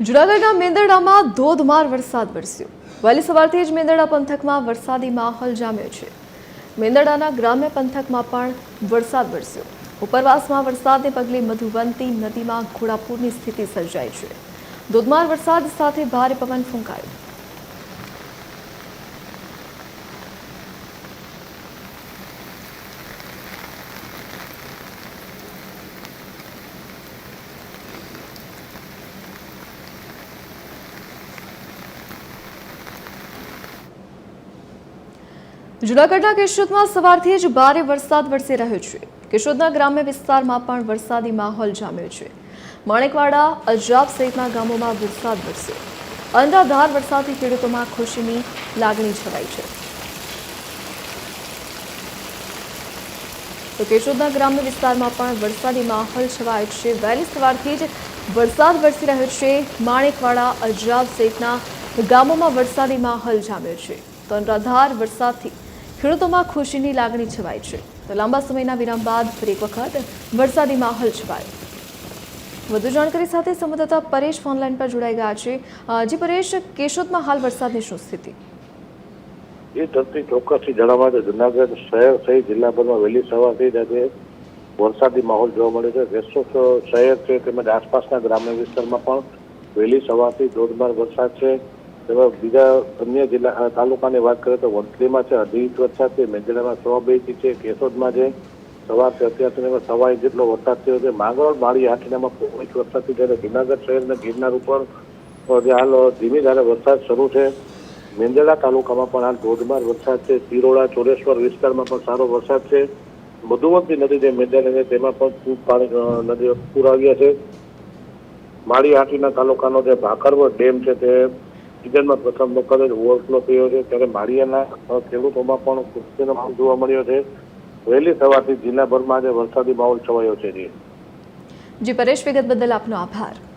જૂનાગઢના મેંદરડામાં ધોધમાર વરસાદ વરસ્યો. વહેલી સવારથી જ મેંદરડા પંથકમાં વરસાદી માહોલ જામ્યો છે. મેંદરડાના ગ્રામ્ય પંથકમાં પણ વરસાદ વરસ્યો. ઉપરવાસમાં વરસાદને પગલે મધુવંતી નદીમાં ઘોડાપૂરની સ્થિતિ સર્જાઈ છે. ધોધમાર વરસાદ સાથે ભારે પવન ફૂંકાયો. જૂનાગઢના કેશોદમાં સવારથી જ ભારે વરસાદ વરસી રહ્યો છે. કેશોદના ગ્રામ્ય વિસ્તારમાં પણ વરસાદી માહોલ જામ્યો છે. માણેકવાડા અજાબ સહિતના ગામોમાં વરસાદ વરસ્યો. અંધાધાર વરસાદથી ખેડૂતોમાં ખુશીની લાગણી છવાઈ છે. તો કેશોદના ગ્રામ્ય વિસ્તારમાં પણ વરસાદી માહોલ છવાયો છે. વહેલી સવારથી જ વરસાદ વરસી રહ્યો છે. માણેકવાડા અજાબ સહિતના ગામોમાં વરસાદી માહોલ જામ્યો છે. તો અનરાધાર વરસાદથી ખેડૂતોમાં ખુશીની લાગણી છવાઈ છે. તો લાંબા સમયના વિરામ બાદ ફરી એક વખત વરસાદી માહોલ છવાયો. વધુ જાણકારી સાથે સંવાદદાતા પરેશ ફોનલાઈન પર જોડાઈ ગયા છે. જી પરેશ, કેશોદમાં હાલ વરસાદની શું સ્થિતિ? એ તરફથી ચોક્કસથી જણાવવા તો જુનાગઢ શહેર સહિત જિલ્લાભરમાં વહેલી સવારથી જ આજે વરસાદી માહોલ જોવા મળે છે. કેશોદ શહેર છે તેમજ આસપાસના ગ્રામ્ય વિસ્તારમાં પણ વહેલી સવારથી ધોધમાર વરસાદ છે. તેમજ બીજા અન્ય જિલ્લા તાલુકાની વાત કરીએ તો વંથલીમાં છે અઢી ઇંચ વરસાદ છે, મેંદડામાં સો બે ઇંચ છે, કેશોદમાં છે. સવારથી અત્યાર સુધીમાં સવા ઇંચ જેટલો વરસાદ થયો છે, માંગરોળ માળી હાટીનામાં પોણો ઇંચ વરસાદ થયો જ્યારે જુનાગઢ શહેરના ગિરનાર ઉપર હાલ ધીમી ધારે વરસાદ શરૂ છે. મેંદડા તાલુકામાં પણ હાલ ધોધમાર વરસાદ છે. તિરોડા ચોરેશ્વર વિસ્તારમાં પણ સારો વરસાદ છે. મધુવંતી નદી જે મેંદડા છે, તેમાં પણ ખૂબ પાણી નદી પૂર આવ્યા છે. માળી હાટીના તાલુકાનો જે ભાકરવડ ડેમ છે, તે સિઝનમાં પ્રથમ વખત જ ઓવરફ્લો થયો છે. ત્યારે માળિયાના ખેડૂતોમાં પણ ખુશીનો માહોલ જોવા મળ્યો છે. વહેલી સવારથી જિલ્લાભરમાં આજે વરસાદી માહોલ છવાયો છે. જી, પરેશ વિગત બદલ આપનો આભાર.